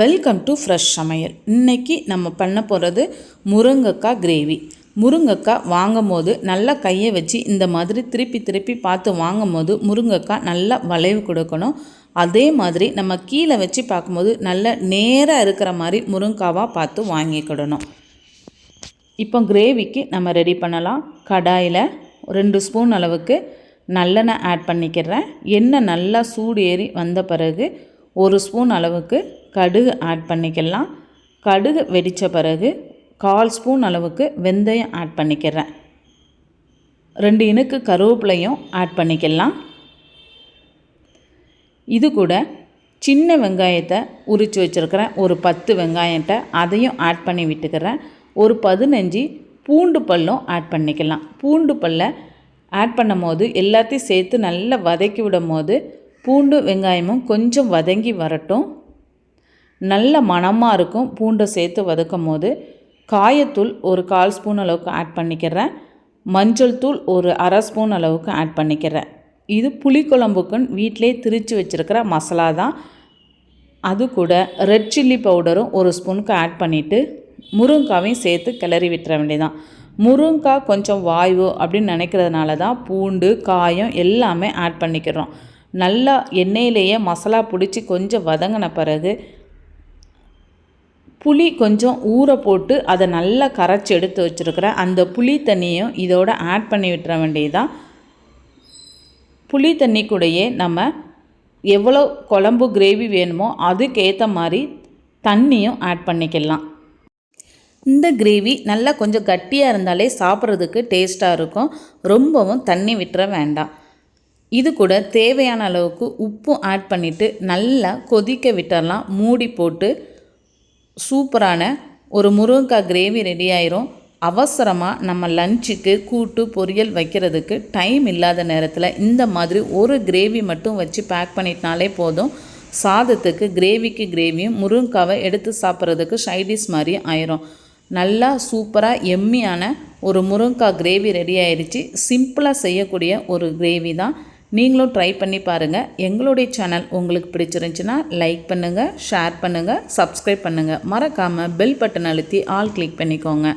Welcome to fresh சமையல் இன்னைக்கு நம்ம பண்ண போகிறது முருங்கைக்காய் கிரேவி முருங்கைக்காய் வாங்கும் போது நல்லா கையை வச்சு இந்த மாதிரி திருப்பி திருப்பி பார்த்து வாங்கும் போது முருங்கைக்காய் நல்லா வளைவு கொடுக்கணும். அதே மாதிரி நம்ம கீழே வச்சு பார்க்கும்போது நல்ல நேராக இருக்கிற மாதிரி முருங்காவாக பார்த்து வாங்கிக்கிடணும் இப்போ கிரேவிக்கு நம்ம ரெடி பண்ணலாம். கடாயில் ரெண்டு ஸ்பூன் அளவுக்கு நல்லெண்ணெய் ஆட் பண்ணிக்கிறேன். எண்ணெய் நல்லா சூடு ஏறி வந்த பிறகு ஒரு ஸ்பூன் அளவுக்கு கடுகு ஆட் பண்ணிக்கலாம். கடுகு வெடித்த பிறகு கால் ஸ்பூன் அளவுக்கு வெந்தயம் ஆட் பண்ணிக்கிறேன். ரெண்டு இனுக்கு கருவேப்பிலையும் ஆட் பண்ணிக்கலாம். இது கூட சின்ன வெங்காயத்தை உரித்து வச்சுருக்கிறேன். ஒரு பத்து வெங்காயத்தை அதையும் ஆட் பண்ணி விட்டுக்கிறேன். ஒரு பதினஞ்சு பூண்டு பல்லும் ஆட் பண்ணிக்கலாம். பூண்டு பல்லை ஆட் பண்ணும் போது எல்லாத்தையும் சேர்த்து நல்லா வதக்கி விடும் போது பூண்டு வெங்காயமும் கொஞ்சம் வதங்கி வரட்டும். நல்ல மணமாக இருக்கும் பூண்டை சேர்த்து வதக்கும் போது காயத்தூள் ஒரு கால் ஸ்பூன் அளவுக்கு ஆட் பண்ணிக்கிறேன். மஞ்சள் தூள் ஒரு அரை ஸ்பூன் அளவுக்கு ஆட் பண்ணிக்கிறேன். இது புளிக்குழம்புக்குன்னு வீட்டிலே திரித்து வச்சுருக்கிற மசாலா தான். அது கூட ரெட் சில்லி பவுடரும் ஒரு ஸ்பூனுக்கு ஆட் பண்ணிவிட்டு முருங்காவையும் சேர்த்து கிளறி விட்டுற வேண்டியதான் முருங்காய் கொஞ்சம் வாய்வு அப்படின்னு நினைக்கிறதுனால தான் பூண்டு காயம் எல்லாமே ஆட் பண்ணிக்கிறோம். நல்லா எண்ணெயிலேயே மசாலா பிடிச்சி கொஞ்சம் வதங்கின பிறகு புளி கொஞ்சம் ஊற போட்டு அதை நல்லா கரைச்சி எடுத்து வச்சுருக்கிறேன் அந்த புளி தண்ணியும் இதோட ஆட் பண்ணி விட்டுற வேண்டியதுதான். புளி தண்ணி கூடயே நம்ம எவ்வளோ குழம்பு கிரேவி வேணுமோ அதுக்கேற்ற மாதிரி தண்ணியும் ஆட் பண்ணிக்கலாம். இந்த கிரேவி நல்லா கொஞ்சம் கட்டியாக இருந்தாலே சாப்பிட்றதுக்கு டேஸ்ட்டாக இருக்கும். ரொம்பவும் தண்ணி விட்டுற வேண்டாம். இது கூட தேவையான அளவுக்கு உப்பும் ஆட் பண்ணிவிட்டு நல்லா கொதிக்க விட்டுடலாம் மூடி போட்டு சூப்பரான ஒரு முருங்கைக்காய் கிரேவி ரெடி ஆயிரும். அவசரமாக நம்ம லஞ்சுக்கு கூட்டு பொரியல் வைக்கிறதுக்கு டைம் இல்லாத நேரத்தில் இந்த மாதிரி ஒரு கிரேவி மட்டும் வச்சு பேக் பண்ணிட்டனாலே போதும். சாதத்துக்கு கிரேவிக்கு கிரேவியும் முருங்காவை எடுத்து சாப்பிட்றதுக்கு சைடிஸ் மாதிரி ஆயிரும். நல்லா சூப்பராக எம்மியான ஒரு முருங்காய் கிரேவி ரெடி ஆயிடுச்சு சிம்பிளாக செய்யக்கூடிய ஒரு கிரேவி தான். நீங்களும் ட்ரை பண்ணி பாருங்கள் எங்களுடைய சேனல் உங்களுக்கு பிடிச்சிருந்துச்சுன்னா லைக் பண்ணுங்கள் ஷேர் பண்ணுங்கள் சப்ஸ்கிரைப் பண்ணுங்கள் மறக்காமல் பெல் பட்டன் அழுத்தி ஆல் கிளிக் பண்ணிக்கோங்க.